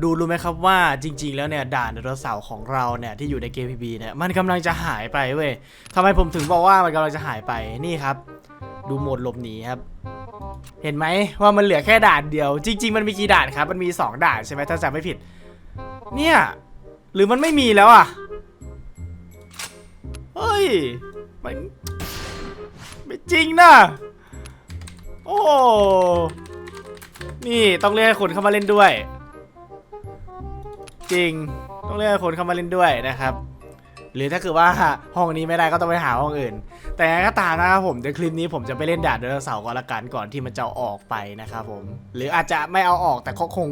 ดูรู้ไหมครับว่าจริง ๆ แล้วเนี่ยด่านไดโนเสาร์ของเราเนี่ยที่อยู่ในเกมพีบีเนี่ยมันกำลังจะหายไปเว้ยทำไมผมถึงบอกว่ามันกำลังจะหายไปนี่ครับ ดูโหมดหลบหนีครับ เห็นไหมว่ามันเหลือแค่ด่านเดียว จริง ๆ มันมีกี่ด่านครับ มันมี 2 ด่านใช่ไหมถ้าจำไม่ผิด เนี่ย หรือมันไม่มีแล้วอะเฮ้ยมันไม่จริงนะโอ้นี่ต้องเรียกคนเข้ามาเล่นด้วย จริงต้องเรียกคนเข้ามาเล่นด้วยนะครับ หรือถ้าเกิดว่าห้องนี้ไม่ได้ก็ต้องไปหาห้องอื่น แต่ยังก็ตามนะครับผมเดี๋ยวคลิปนี้ผมจะไปเล่นด่านไดโนเสาร์ก่อนละกันก่อนที่มันจะออกไปนะครับผม หรืออาจจะไม่เอาออกแต่ก็คง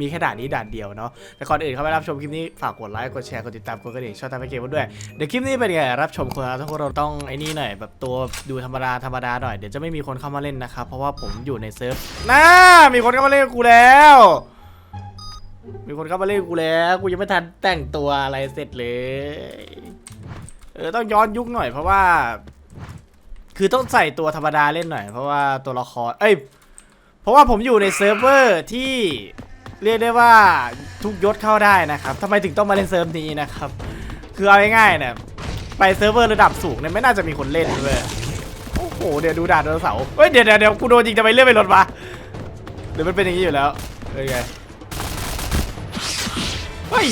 มีแค่ด่านนี้ด่านเดียวเนาะแต่ก่อนอื่นเข้าไปรับชมคลิปนี้ฝากกดไลค์กดแชร์กดติดตามกดกระดิ่งช่องทางเกมด้วยเดี๋ยวคลิปนี้เป็นไงรับชมคนละทุกคนเราต้องไอ้นี่หน่อยแบบตัวดูธรรมดาธรรมดาหน่อยเดี๋ยวจะไม่มีคนเข้ามาเล่นนะครับเพราะว่าผมอยู่ในเซิร์ฟน่ามีคนเข้ามาเล่นกับกูแล้ว มีคนเข้ามาเล่นกูแล้วกูยังไม่ทันแต่งตัวอะไรเสร็จเลย เออต้องย้อนยุคหน่อยเพราะว่า คือต้องใส่ตัวธรรมดาเล่นหน่อย เพราะว่าตัวละครเอ้ยเพราะว่าผมอยู่ในเซิร์ฟเวอร์ที่เรียกได้ว่าทุกยศเข้าได้นะครับทำไมถึงต้องมาเล่นเซิร์ฟนี้นะครับ คือเอาง่ายๆเนี่ยไปเซิร์ฟเวอร์ระดับสูงเนี่ยไม่น่าจะมีคนเล่นเลยโอ้โหเดี๋ยวดูดานไดนเสาเฮ้ยเดี๋ยวเดี๋ยวเดี๋ยวกูโดนจริงจะไปเลื่อนไปรถวะเดี๋ยวมันเป็นอย่างนี้อยู่แล้วเอ้ยไง เฮ้ย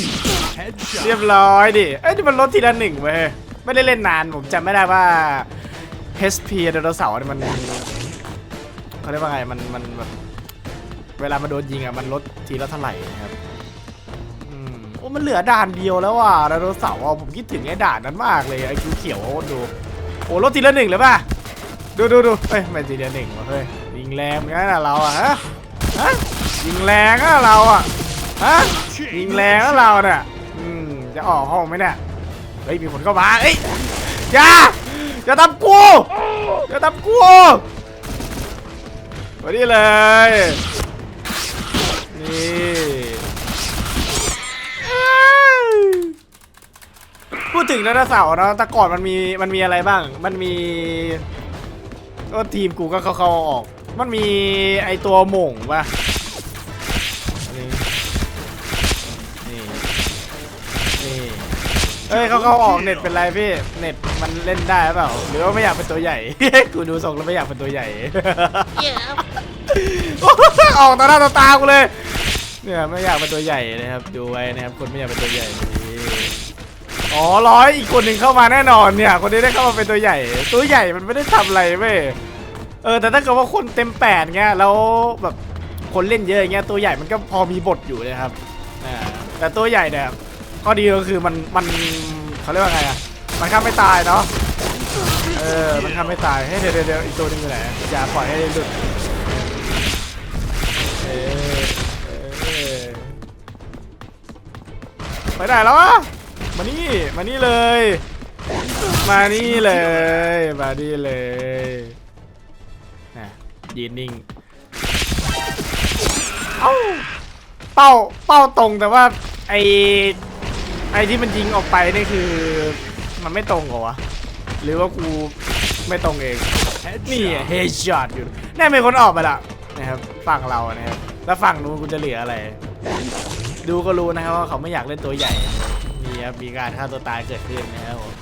เรียบร้อยดิ เอ้ยนี่มันลดทีละหนึ่งเว้ย ไม่ได้เล่นนาน ผมจำไม่ได้ว่า HP ไดโนเสาร์เนี่ยมันเขาเรียกว่าไง มัน มันแบบเวลามันโดนยิงอะ มันลดทีละเท่าไหร่นะครับอืมโอ้มันเหลือด่านเดียวแล้วว่ะไดโนเสาร์อะผมคิดถึงไอ้ด่านนั้นมากเลยไอ้คิวเขียวๆอะดู โอ้ลดทีละหนึ่งเลยป่ะ ดูดูดูเฮ้ยไม่ทีละหนึ่งวะเฮ้ยยิงแรงเหมือนกันนะเราอะฮะฮะยิงแรงอะเราอะ ฮะยิงแรงแล้วเราเนี่ยอืมจะออกห้องไหมเนี่ยเฮ้ยมีคนเข้ามาเอ้ยอย่าอย่าทำกูอย่าทำกูมาดิเลยนี่พูดถึงไดโนเสาร์เนาะแต่ก่อนมันมีมันมีอะไรบ้าง มันมีก็ทีมกูก็เข้าออก มันมีไอตัวหม่งป่ะ เอ้ยเขาเขาออกเน็ตเป็นไรพี่ เน็ตมันเล่นได้หรือเปล่า หรือว่าไม่อยากเป็นตัวใหญ่ กูดูทรงแล้วไม่อยากเป็นตัวใหญ่ ออกต่อหน้าต่อตากูเลย เนี่ยไม่อยากเป็นตัวใหญ่นะครับ ดูไว้นะครับ คนไม่อยากเป็นตัวใหญ่ อ๋อร้อยอีกคนหนึ่งเข้ามาแน่นอนเนี่ย คนนี้ได้เข้ามาเป็นตัวใหญ่ ตัวใหญ่มันไม่ได้ทำอะไรเว้ย เออแต่ถ้าเกิดว่าคนเต็มแปดเงี้ยแล้วแบบคนเล่นเยอะอย่างเงี้ยตัวใหญ่มันก็พอมีบทอยู่นะครับแต่ตัวใหญ่เนี่ย ข้อดีก็คือมันมันเขาเรียกว่าไงอะมันข้ามไม่ตายเนาะเออมันข้ามไม่ตายให้ยเดี๋ยวเดี๋ยวอีกตัวหนึงอยู่ไหนอย่าปล่อยให้หลุดเออเออไปไหนแล้ววะมานี่มานี่เลย มานี่เลยมานี่เลยนะยืนนิ่งเอ้าเป้าเป้าตรงแต่ว่าไอ ไอที่มันยิงออกไปนี่คือมันไม่ตรงเหรอวะ หรือว่ากูไม่ตรงเอง นี่เฮดช็อตอยู่แน่มีคนออกไปละนะครับฝั่งเรานะครับแล้วฝั่งนู้นกูจะเหลืออะไร ดูก็รู้นะครับว่าเขาไม่อยากเล่นตัวใหญ่มีครับมีการฆ่าตัวตายเกิดขึ้นนะครับผม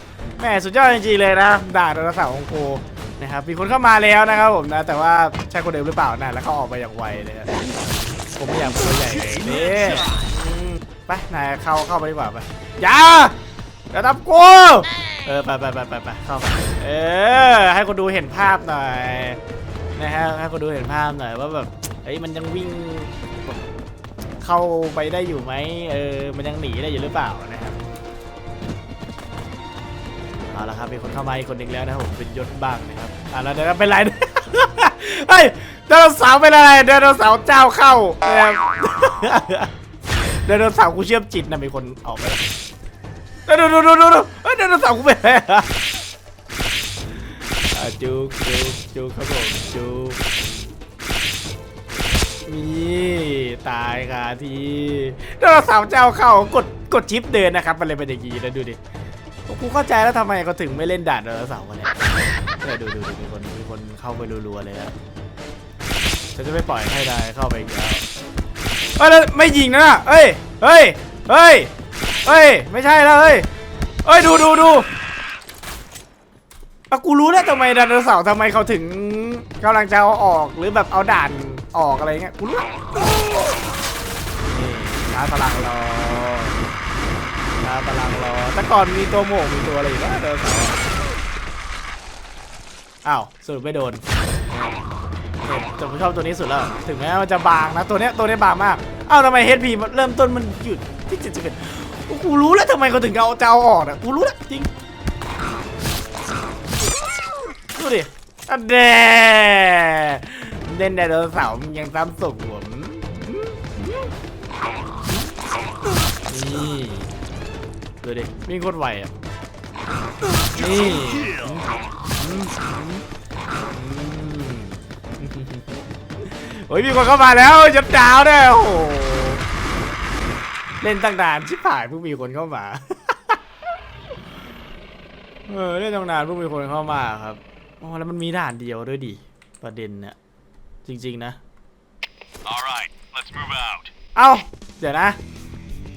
แม่สุดยอดจริงๆเลยนะด่าโดนเสาร์ของกูนะครับมีคนเข้ามาแล้วนะครับผมนะ แต่ว่าใช่คนเดิมหรือเปล่านะแล้วเขาออกไปอย่างไวเลยผมไม่อยากเป็นตัวใหญ่เลยนี่ ไปนายเข้าเข้าไปดีกว่าไปอย่าอย่าทำกูเออไปไปไปไปไปเข้าไปเออให้คนดูเห็นภาพหน่อยนะฮะให้คนดูเห็นภาพหน่อยว่าแบบเฮ้ยมันยังวิ่งแบบเข้าไปได้อยู่ไหมเออมันยังหนีได้อยู่หรือเปล่านะครับเอาละครับมีคนเข้ามาอีกคนหนึ่งแล้วนะครับผมเป็นยศบ้างนะครับอะแล้วเดี๋ยวเป็นไรเฮ้ยไดโนเสาร์เป็นอะไรไดโนเสาร์เจ้าเข้านะครับ ไดโนเสาร์กูเชื่อมจิตนะมีคนออกไปแล้วดูดูดูดูดูเฮ้ยไดโนเสาร์กูเป็นอะไรอะจุกจุกจุกครับผมจุกมีตายคาทีไดโนเสาร์เจ้าเข้ากดกดชิปเดินนะครับมันเลยเป็นอย่างนี้นะดูดิกูเข้าใจแล้วทำไมเขาถึงไม่เล่นด่านไดโนเสาร์กันเนี่ยเออดูดูดูมีคนมีคนเข้าไปรัวๆเลยครับฉันจะไม่ปล่อยให้นายเข้าไปอีกแล้ว เอ้ยแล้วไม่ยิงนะน่ะเอ้ยเฮ้ยเฮ้ยเฮ้ยไม่ใช่แล้วเฮ้ยเอ้ยดูดูดูอะกูรู้แล้วทำไมไดโนเสาร์ทำไมเขาถึงกำลังจะเอาออกหรือแบบเอาด่านออกอะไรเงี้ยกูรู้แล้วนี่ช้าพลังรอช้าพลังรอแต่ก่อนมีตัวโมกมีตัวอะไรอยู่นะไดโนเสาร์อะอ้าวสรุปไม่โดน แต่ผมชอบตัวนี้สุดแล้ว ถึงแม้มันจะบางนะ ตัวเนี้ยตัวเนี้ยบางมาก เอ้าทำไม HP มันเริ่มต้นมันหยุดที่เจ็ดสิบเอ็ดกูรู้แล้วทำไมเขาถึงเอาจะเอาออกอะกูรู้แล้วจริง ดูดิอันเดเล่นไดโนเสาร์มึงยังซ้ำส่งผมนี่ดูดิวิ่งโคตรไวอะนี่ โอ้ยมีคนเข้ามาแล้วจะดาวเนี่ยโอ้โหเล่นตั้งนานชิบหายเพิ่งมีคนเข้ามาเออเล่นตั้งนานเพิ่งมีคนเข้ามาครับอ๋อแล้วมันมีด่านเดียวด้วยดิประเด็นเนี่ยจริง ๆนะ All right, let's move out. เอ้าเดี๋ยวนะ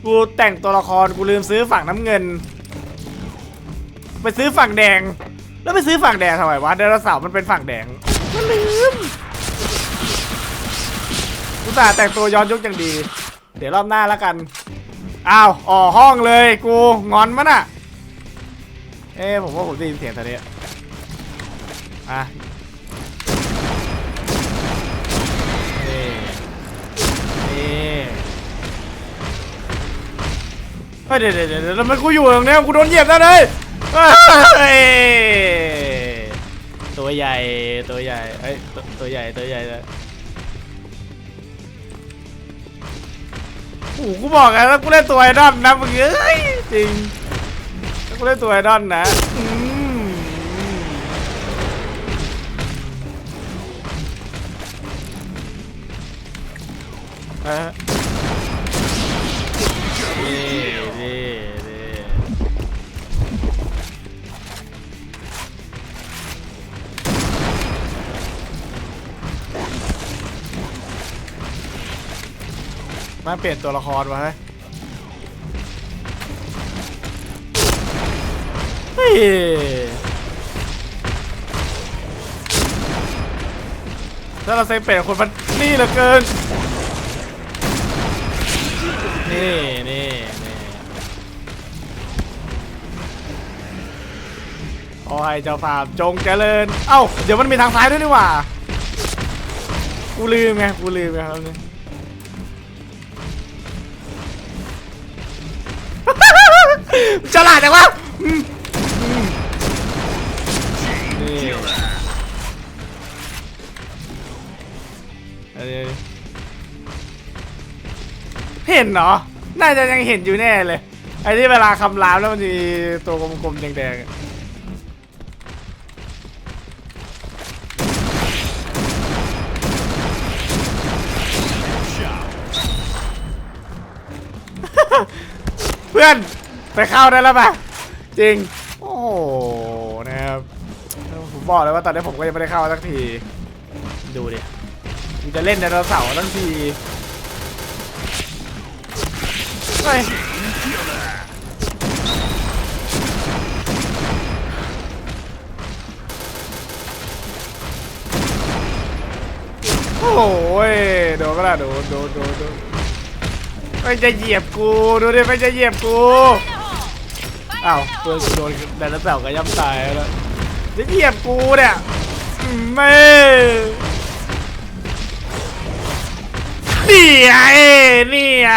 กูแต่งตัวละครกูลืมซื้อฝั่งน้ำเงิน ไปซื้อฝั่งแดง แล้วไปซื้อฝั่งแดงทำไมวะไดโนเสาร์มันเป็นฝั่งแดงก็ลืมกูต สาห์แต่งตัวย้อนยุคอย่างดี เดี๋ยวรอบหน้าแล้วกัน อ้าวออห้องเลยกูงอนมันอะ เอ๊ะผมว่าผมได้ยินเสียงตอนนี้อะนี่นี่เฮ้ยเดี๋ยวเดี๋ยวเดี๋ยวแล้วมันกูอยู่ตรงนี้กูโดนเหยียบแล้วเลยตัวใหญ่ตัวใหญ่เอ้ยตัวตัวใหญ่ตัวใหญ่เลย โอ้โหกูบอกไงแล้วกูเล่นตัวไอดอนนะมึงเอ้ยจริงแล้วกูเล่นตัวไอดอนนะอืมเออ มาเปลี่ยนตัวละครมาเฮ้ยเฮ้ยถ้าเราเซฟเปลี่ยนคนมันนี่เหลือเกิน นี่นี่นี่ขอให้เจ้าภาพจงเจริญ เอ้า เดี๋ยวมันมีทางซ้ายด้วยนี่หว่า กูลืมไง กูลืมไงครับนี่ ฉลาดจังวะนี่อันนี้เห็นเหรอ น่าจะยังเห็นอยู่แน่เลย ไอ้ที่เวลาคำรามแล้วมันจะมีตัวกลมๆแดงๆอะเพื่อน ไปเข้าได้แล้วป่ะจริง โอ้โหนะครับผมบอกเลยว่าตอนนี้ผมก็ยังไม่ได้เข้าสักที ดูดิมันจะเล่นไดโนเสาร์ทั้งทีเฮ้ยโอ้ยโดนก็ละโดนโดนโดนโดนไม่จะเหยียบกู ดูดิไม่จะเหยียบกู อ้าวเพื่อนกูโดนไดโนเสาร์ก็ย่ำตายแล้วจะเหยียบกูเนี่ยอืมไม่นี่ไงนี่ไง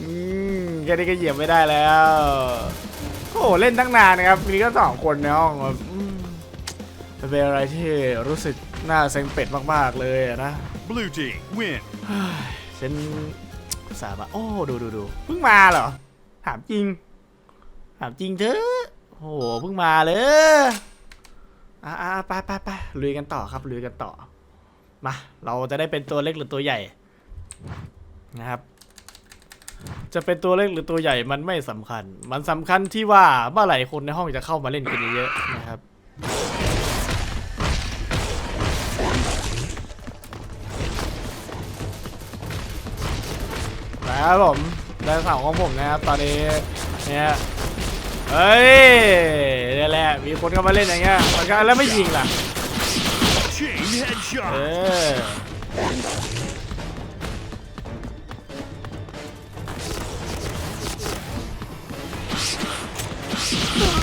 อืมแค่นี้ก็เหยียบไม่ได้แล้วโอ้โหเล่นตั้งนานนะครับทีนี้ก็สองคนในห้องแบบอืมมันเป็นอะไรที่รู้สึกน่าเซ็งเป็ดมากๆเลยอะนะ Blue team, win. ฉันสาบะโอ้ ดูดูดูเพิ่งมาเหรอ ถามจริง ถามจริงเถอะโอ้โหเพิ่งมาเลยอ่าไปไปไปลุยกันต่อครับลุยกันต่อ มา เราจะได้เป็นตัวเล็กหรือตัวใหญ่นะครับ จะเป็นตัวเล็กหรือตัวใหญ่มันไม่สำคัญ มันสำคัญที่ว่าเมื่อไหร่คนในห้องจะเข้ามาเล่นกันเยอะๆนะครับนะครับผมไดโนสาร์ของผมนะครับตอนนี้เนี่ย เฮ้ยนี่แหละ มีคนเข้ามาเล่นอย่างเงี้ยมันก็แล้วไม่ยิงล่ะ Chain เอ headshot. อ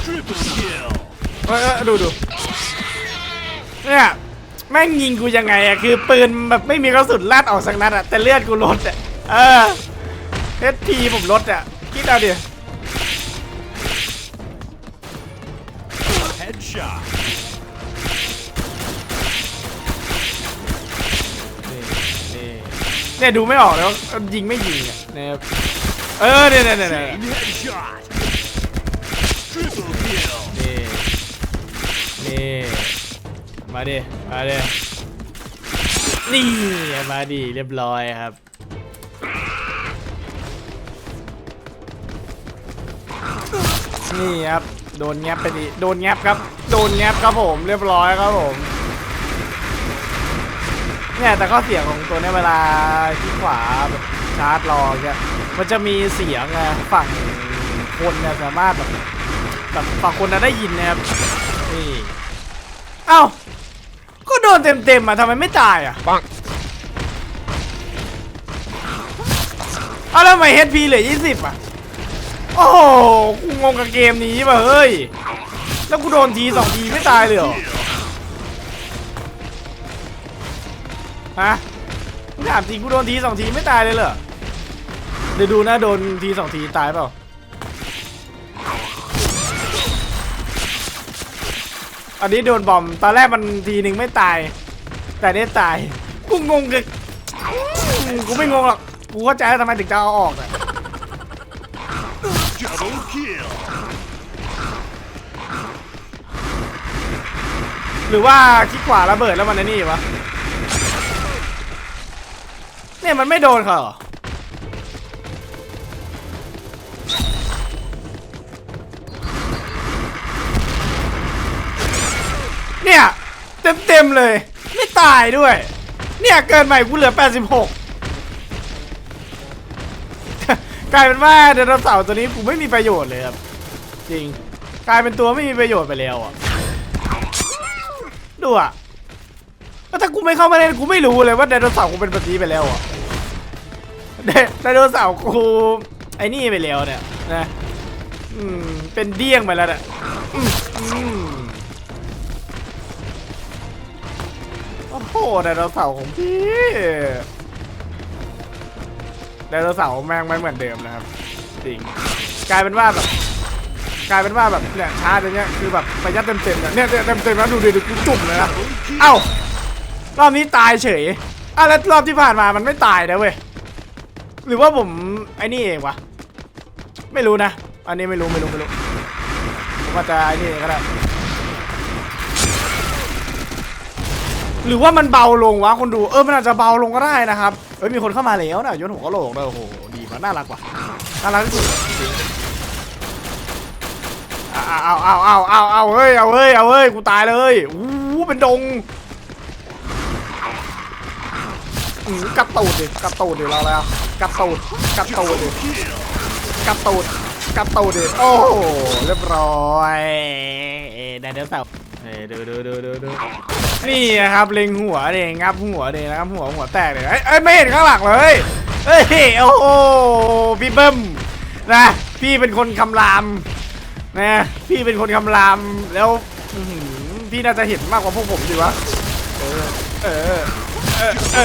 Triple kill. เออเออดูดูเนี่ยแม่งยิงกูยังไงอะคือปืนแบบไม่มีกระสุนลั่นออกสักนัดอะแต่เลือดกูลดอะเออเอสพีผมลดอะคิดเอาดิ shot. นี่เนี่ยดูไม่ออกแล้วายิงไม่ยิงอะเนี่ยเออเนี่ยเนี่ยเนี่ยเนี่ย Chain headshot. Triple kill. นี่นี่มาดิมาดินี่มาดิเรียบร้อยครับ นี่ครับ โดนแงบไปดิโดนแงบครับ โดนแงบครับผมเรียบร้อยครับผมเนี่ยแต่ข้อเสียของตัวเนี้ยเวลาที่ขวาแบบชาร์จรอเนี่ยมันจะมีเสียงไงฝั่งคนเนี่ยสามารถแบบแบบฝั่งคนน่ะได้ยินนะครับนี่เอ้าก็โดนเต็มๆอะทำไมไม่ตายอะปังเอ้าแล้วทำไม HP เหลือ 20 อะ โอ้โหกูงงกับเกมนี้ป่ะเฮ้ย แล้วกูโดนทีสองทีไม่ตายเลยเหรอ ฮะกูถามจริงกูโดนทีสองทีไม่ตายเลยเหรอ เดี๋ยวดูนะโดนทีสองทีตายเปล่าอันนี้โดนบอม ตอนแรกมันทีหนึ่งไม่ตาย แต่เนี่ยตาย กูงงกับอืมกูไม่งงหรอก กูเข้าใจแล้วทำไมถึงจะเอาออกอะ หรือว่าคลิกขวาระเบิดแล้วมันนี่วะ เนี่ยมันไม่โดนเขาเนี่ย เต็มเต็มๆเลย ไม่ตายด้วย เนี่ยเกินใหม่กูเหลือ 86 กลายเป็นว่าไดโนเสาร์ตัวนี้กูไม่มีประโยชน์เลยครับ จริง กลายเป็นตัวไม่มีประโยชน์ไปแล้วอะ ดูอะแล้วถ้ากูไม่เข้ามาเล่นกูไม่รู้เลยว่าไดโนเสาร์กูเป็นแบบนี้ไปแล้วอะไดโนเสาร์กูไอ้นี่ไปแล้วเนี่ยนะอืมเป็นเดี้ยงไปแล้วเนี่ยอืมอืมโอ้โหไดโนเสาร์ของพี่ไดโนเสาร์แม่งไม่เหมือนเดิมนะครับจริงกลายเป็นว่าแบบ กลายเป็นว่าแบบเนี่ยชาร์จอย่างเงี้ยคือแบบประหยัดเต็มๆเนี่ยเนี่ยเต็มๆแล้วดูดิดูกูจุ่มเลยนะ Double kill. เอ้ารอบนี้ตายเฉยอะแล้วรอบที่ผ่านมามันไม่ตายนะเว้ยหรือว่าผมไอ้นี่เองวะไม่รู้นะอันนี้ไม่รู้ไม่รู้ไม่รู้ผมว่าจะไอ้นี่เองก็ได้หรือว่ามันเบาลงวะคนดูเออมันอาจจะเบาลงก็ได้นะครับเอ้ยมีคนเข้ามาแล้วนะยศหัวกะโหลกเลยโอ้โหดีมากน่ารักว่ะน่ารักที่สุดจริง เอาเอาเอาเอาเอาเฮ้ยเอาเฮ้ยเอาเฮ้ยกูตายเลยอู้เป็นดงกัดตูดดิกัดตูดดิเราแล้วกัดตูดกัดตูดดิกัดตูดกัดตูดดิโอ้โหเรียบร้อยเอ้ไดโนเสาร์เอ้ยดูดูดูดูดูนี่ครับเล็งหัวเด้งับหัวเด้นะครับหัวหัวแตกเลยเอ้ยเอ้ยไม่เห็นข้างหลังเลยเฮ้ยโอ้โหพี่เบิ้มนะพี่เป็นคนคำราม นะพี่เป็นคนคำรามแล้วอื้อหือพี่น่าจะเห็นมากกว่าพวกผมดีวะเออเออ เออ เอ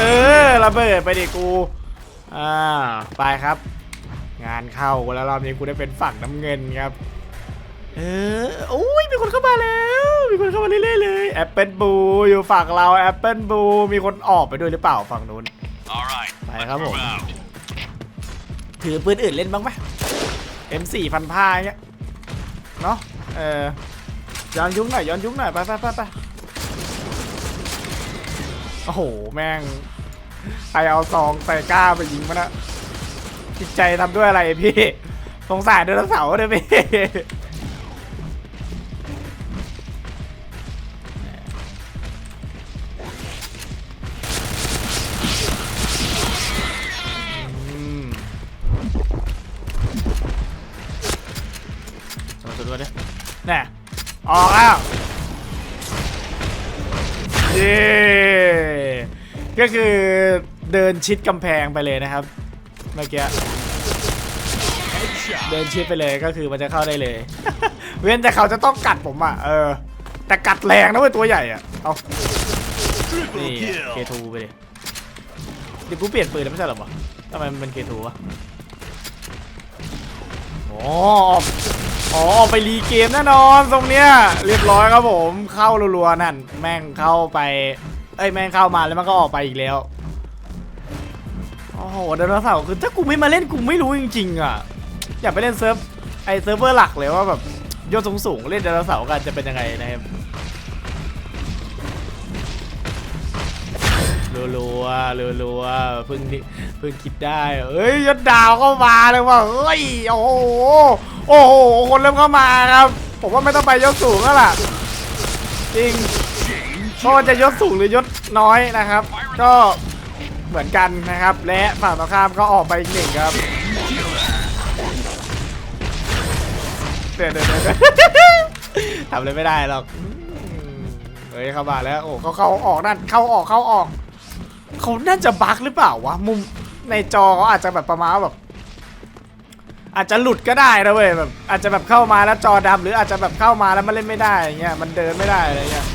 อระเบิดไปดิกู อ่า ไปครับ งานเข้าแล้วรอบนี้กูได้เป็นฝั่งน้ำเงินครับ เออโอ้ยมีคนเข้ามาแล้ว มีคนเข้ามาเรื่อยๆเลยแอปเปิลบูอยู่ฝั่งเราแอปเปิลบูมีคนออกไปด้วยหรือเปล่าฝั่งนู้น All right. Phải Let's không move ổn? out. ถือปืนอื่นเล่นบ้างไหม M4 พันผ้าอย่างเงี้ย เนาะเออย้อนยุ้งหน่อยย้อนยุ้งหน่อยไปไปไปไปโอ้โห แม่งใครเอาซองใส่กล้าไปยิงมันอะจิตใจทำด้วยอะไรพี่สงสารเดโนเสาร์เลยพี่ ชิดกำแพงไปเลยนะครับเมื่อกี้เดินชิดไปเลยก็คือมันจะเข้าได้เลย เว้นแต่เขาจะต้องกัดผมอะเออ แต่กัดแรงนะเว้ยตัวใหญ่อะเอานี่เคทูไปเลยเดี๋ยวกูเปลี่ยนปืนแล้วไม่ใช่หรอวะทำไมมันเป็นเคทูวะอ๋ออ๋อไปรีเกมแน่นอนตรงเนี้ยเรียบร้อยครับผมเข้ารัวๆนั่น แม่งเข้าไป เอ้ยแม่งเข้ามาแล้วมันก็ออกไปอีกแล้ว โอ้โหไดโนเสาร์คือถ้ากูไม่มาเล่นกูไม่รู้จริงๆอะอยากไปเล่นเซิร์ฟไอเซิร์ฟเวอร์หลักเลยว่าแบบยอดสูงๆเล่นไดโนเสาร์กันจะเป็นยังไงนะครับรัวๆรัวๆเพิ่งเพิ่งคิดได้เอ้ยยศดาวเข้ามาเลยว่าเฮ้ยโอ้โหโอ้โหคนเริ่มเข้ามาครับ ผมว่าไม่ต้องไปยศสูงแล้วล่ะจริงเพราะว่าจะยศสูงหรือยศน้อยนะครับ ก็ เหมือนกันนะครับ และฝั่งตรงข้ามก็ออกไปอีกหนึ่งครับเดี๋ยวเดี๋ยวเดทำอะไรไม่ได้หรอกเฮ้ยเข้ามาแล้วโอ้เขาเข้าออกนั่นเข้าออกเข้าออกเขาน่าจะบั๊กหรือเปล่าวะมุมในจอเขาอาจจะแบบประมาณว่าแบบอาจจะหลุดก็ได้นะเว้ยแบบอาจจะแบบเข้ามาแล้วจอดำหรืออาจจะแบบเข้ามาแล้วมันเล่นไม่ได้อย่างเงี้ยมันเดินไม่ได้อะไรเงี้ย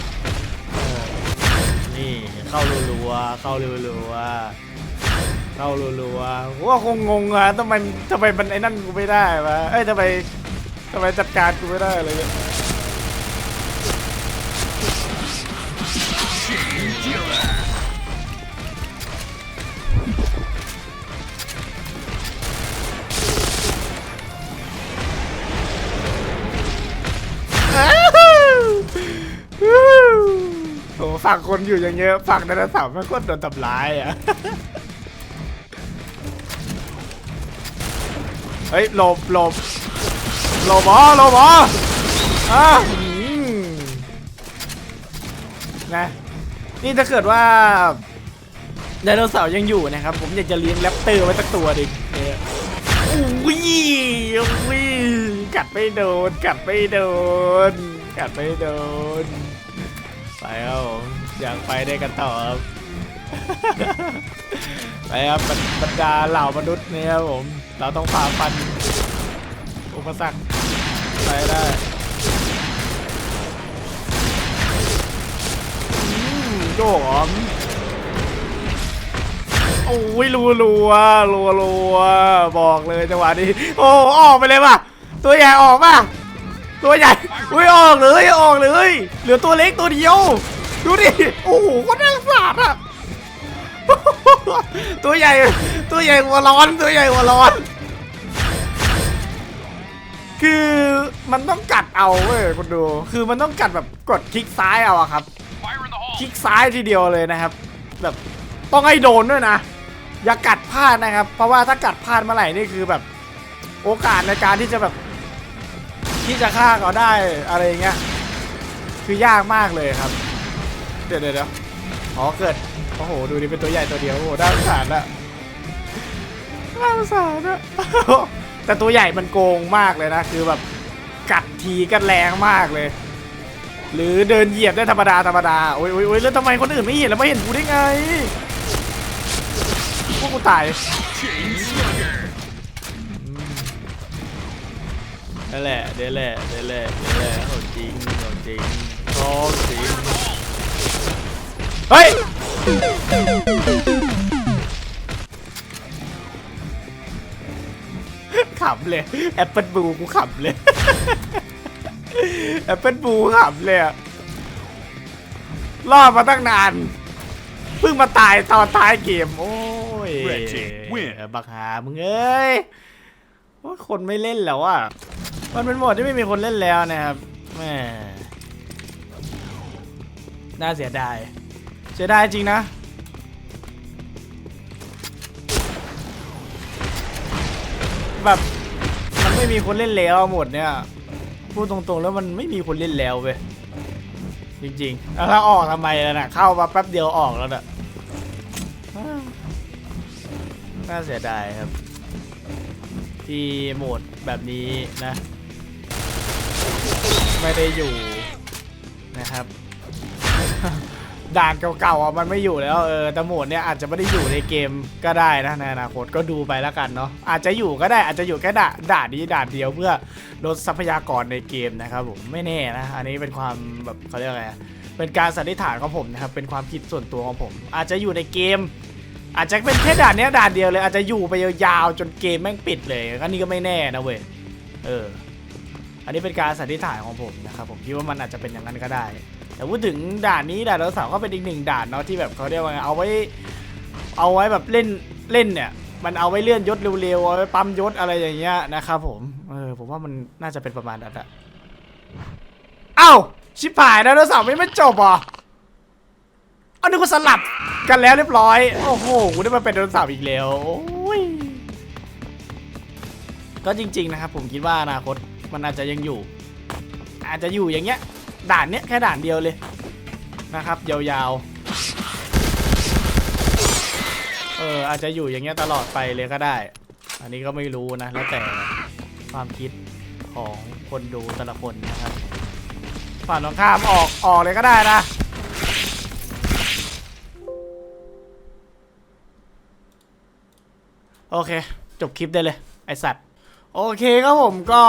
เข้ารัวๆเข้ารัวๆเข้ารัวๆผมว่าคงงงอะทำไมทำไมมันไอ้นั่นกูไม่ได้วะเอ้ยทำไมทำไมจัดการกูไม่ได้อะไรเงี้ย ฝั่งคนอยู่อย่างเงี้ยฝั่งไดโนเสาร์มันก็โดนทำร้ายอะเฮ้ยหลบหลบหลบอ๋อหลบอ๋ออะนะนี่ถ้าเกิดว่าไดโนเสาร์ยังอยู่นะครับ ผมอยากจะเลี้ยงแรปเตอร์ไว้สักตัวหนึ่งเนี่ยอุ้ยอุ้ยกัดไม่โดน กัดไม่โดน กัดไม่โดน ไปครับผม อยากไปได้กันต่อครับ ไปครับบรรบรรดาเหล่ามนุษย์เนี่ยครับผม เราต้องฝ่าฟัน อุปสรรคไปได้อืมโยกอ๋อมโอ้ยรัวรัวรัวรัวบอกเลยจังหวะนี้โอ้ออกไปเลยว่ะ ตัวใหญ่ออกป่ะ ตัวใหญ่ อุ้ยออกเลยออกเลย เหลือตัวเล็กตัวเดียว ดูดิ โอ้โหก็น่าสงสารอะตัวใหญ่ ตัวใหญ่หัวร้อน ตัวใหญ่หัวร้อน คือมันต้องกัดเอาเว้ยคุณดู คือมันต้องกัดแบบกดคลิกซ้ายเอาอะครับ คลิกซ้ายทีเดียวเลยนะครับ แบบต้องให้โดนด้วยนะ อย่ากัดพลาดนะครับ เพราะว่าถ้ากัดพลาดเมื่อไหร่นี่คือแบบ โอกาสในการที่จะแบบที่จะฆ่าเขาได้อะไรเงี้ยคือยากมากเลยครับ เดี๋ยวเดี๋ยวเดี๋ยวอ๋อเกิด โอ้โห ดูดิเป็นตัวใหญ่ตัวเดียว โอ้โหน่าสงสารอะน่าสงสารอะแต่ตัวใหญ่มันโกงมากเลยนะ คือแบบกัดทีกันแรงมากเลย หรือเดินเหยียบได้ธรรมดาธรรมดาโอ้ยโอ้ยโอ้ยแล้วทำไมคนอื่นไม่เห็นแล้วไม่เห็นกูได้ไง พวกกูตายนั่นแหละเดี๋ยวแหละเดี๋ยวแหละเดี๋ยวแหละของจริงของจริงของจริง เฮ้ย ขำเลยแอปเปิลบูกูขำเลยแอปเปิลบูขำเลยอะรอดมาตั้งนาน เพิ่งมาตายตอนท้ายเกม โอ้ย Red team win บักหามึงเอ้ยโอ้ยคนไม่เล่นแล้วอะ มันเป็นโหมดที่ไม่มีคนเล่นแล้วนะครับแหมน่าเสียดาย เสียดายจริงนะ แบบมันไม่มีคนเล่นแล้วหมดเนี่ยพูดตรงๆแล้วมันไม่มีคนเล่นแล้วเว้ยจริงๆแล้วถ้าออกทำไมล่ะนะเข้ามาแป๊บเดียวออกแล้วน่ะน่าเสียดายครับ ที่โหมดแบบนี้นะ ไม่ได้อยู่นะครับ ด่านเก่าๆอะมันไม่อยู่แล้วเออแต่โหมดเนี่ยอาจจะไม่ได้อยู่ในเกมก็ได้นะในอนาคตก็ดูไปแล้วกันเนาะอาจจะอยู่ก็ได้อาจจะอยู่แค่ด่านด่านนี้ด่านเดียวเพื่อลดทรัพยากรในเกมนะครับผมไม่แน่นะอันนี้เป็นความแบบเขาเรียกอะไรเป็นการสันนิษฐานของผมนะครับเป็นความคิดส่วนตัวของผม อาจจะอยู่ในเกม อาจจะเป็นแค่ด่านเนี้ยด่านเดียวเลย อาจจะอยู่ไปยาวๆจนเกมแม่งปิดเลยก็นี่ก็ไม่แน่นะเว้ยเอออันนี้เป็นการสันนิษฐานของผมนะครับผมคิดว่ามันอาจจะเป็นอย่างนั้นก็ได้ แต่พูดถึงด่านนี้ด่านดาสาร์ก็เป็นอีกหนึ่งด่านเนาะที่แบบเขาเรียกว่าไงเอาไว้ เอาไว้แบบเล่นเล่นเนี่ย มันเอาไว้เลื่อนยศเร็วๆเอาไว้ปั๊มยศอะไรอย่างเงี้ยนะครับผมเออผมว่ามันน่าจะเป็นประมาณนั้นอะเอ้าชิบหายดาวเสาร์ไม่ไม่จบอะเอานึกว่าสลับกันแล้วเรียบร้อย โอ้โหกูได้มาเป็นดาวเสาร์อีกแล้วก็จริง ๆ นะครับผมคิดว่าอนาคตมันอาจจะยังอยู่ อาจจะอยู่อย่างเงี้ย ด่านเนี้ยแค่ด่านเดียวเลยนะครับ ยาวๆ เอออาจจะอยู่อย่างเงี้ยตลอดไปเลยก็ได้ อันนี้ก็ไม่รู้นะ แล้วแต่ความคิดของคนดูแต่ละคนนะครับฝ่านตรงข้ามออกออกเลยก็ได้นะโอเค จบคลิปได้เลย ไอสัตว์ โอเคครับผมก็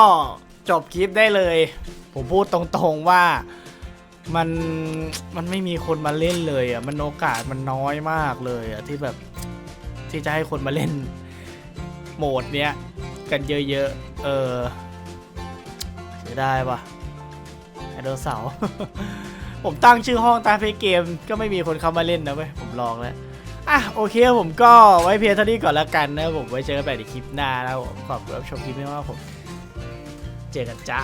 จบคลิปได้เลย ผมพูดตรงๆว่ามันมันไม่มีคนมาเล่นเลยอะมันโอกาสมันน้อยมากเลยอะที่แบบที่จะให้คนมาเล่นโหมดเนี้ยกันเยอะๆ เออเสียดายว่ะไอโดเสาผมตั้งชื่อห้องตามเพเกม ก็ไม่มีคนเข้ามาเล่นนะเว้ยผมลองแล้วอะโอเคผมก็ไว้เพียงเท่านี้ก่อนแล้วกันนะผมไว้เจอกันใหม่ในคลิปหน้าแล้วผมขอบคุณรับชมคลิปนี้มากผม เจอกันจ้า